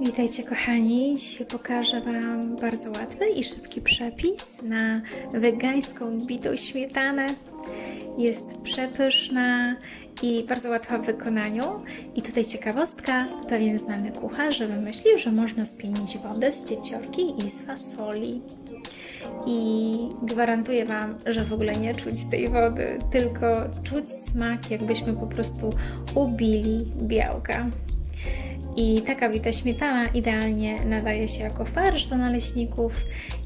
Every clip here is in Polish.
Witajcie kochani. Dzisiaj pokażę Wam bardzo łatwy i szybki przepis na wegańską bitą śmietanę. Jest przepyszna i bardzo łatwa w wykonaniu. I tutaj ciekawostka, pewien znany kucharz wymyślił, że można spienić wodę z cieciorki i z fasoli. I gwarantuję Wam, że w ogóle nie czuć tej wody, tylko czuć smak, jakbyśmy po prostu ubili białka. I taka bita śmietana idealnie nadaje się jako farsz do naleśników,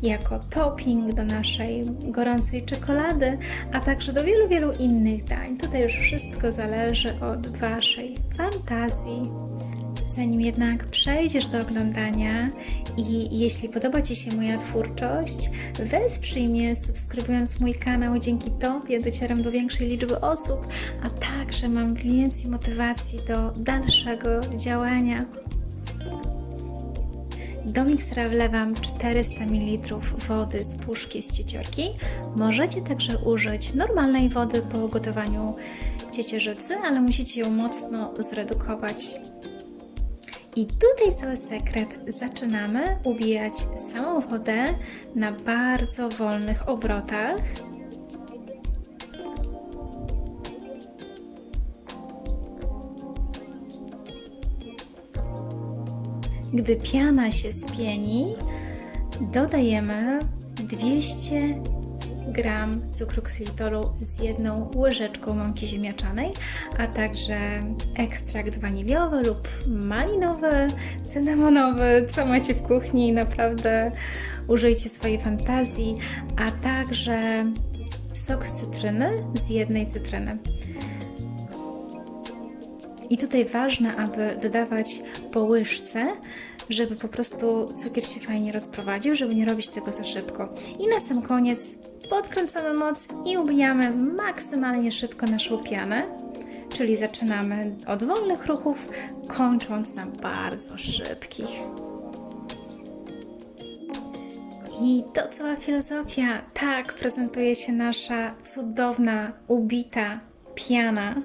jako topping do naszej gorącej czekolady, a także do wielu, wielu innych dań. Tutaj już wszystko zależy od Waszej fantazji. Zanim jednak przejdziesz do oglądania i jeśli podoba Ci się moja twórczość, wesprzyj mnie subskrybując mój kanał. Dzięki Tobie docieram do większej liczby osób, a także mam więcej motywacji do dalszego działania. Do miksera wlewam 400 ml wody z puszki z cieciorki. Możecie także użyć normalnej wody po gotowaniu ciecierzycy, ale musicie ją mocno zredukować. I tutaj cały sekret. Zaczynamy ubijać samą wodę na bardzo wolnych obrotach. Gdy piana się spieni, dodajemy 200 gram cukru ksylitolu z jedną łyżeczką mąki ziemniaczanej, a także ekstrakt waniliowy lub malinowy, cynamonowy, co macie w kuchni, naprawdę użyjcie swojej fantazji, a także sok z cytryny z jednej cytryny. I tutaj ważne, aby dodawać po łyżce, żeby po prostu cukier się fajnie rozprowadził, żeby nie robić tego za szybko. I na sam koniec podkręcamy moc i ubijamy maksymalnie szybko naszą pianę. Czyli zaczynamy od wolnych ruchów, kończąc na bardzo szybkich. I to cała filozofia. Tak prezentuje się nasza cudowna, ubita piana,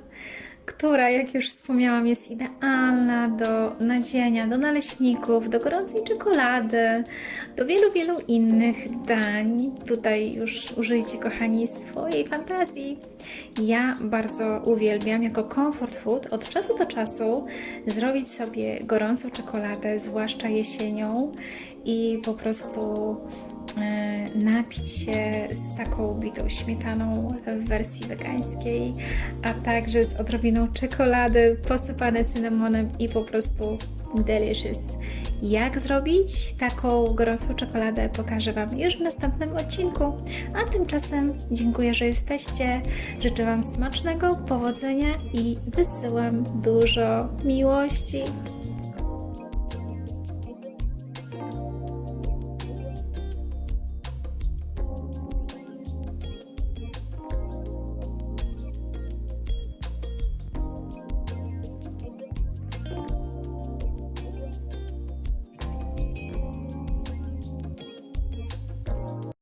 która, jak już wspomniałam, jest idealna do nadzienia, do naleśników, do gorącej czekolady, do wielu, wielu innych dań. Tutaj już użyjcie, kochani, swojej fantazji. Ja bardzo uwielbiam jako comfort food od czasu do czasu zrobić sobie gorącą czekoladę, zwłaszcza jesienią i po prostu napić się z taką bitą śmietaną w wersji wegańskiej, a także z odrobiną czekolady posypane cynamonem i po prostu delicious. Jak zrobić taką gorącą czekoladę pokażę Wam już w następnym odcinku. A tymczasem dziękuję, że jesteście. Życzę Wam smacznego, powodzenia i wysyłam dużo miłości.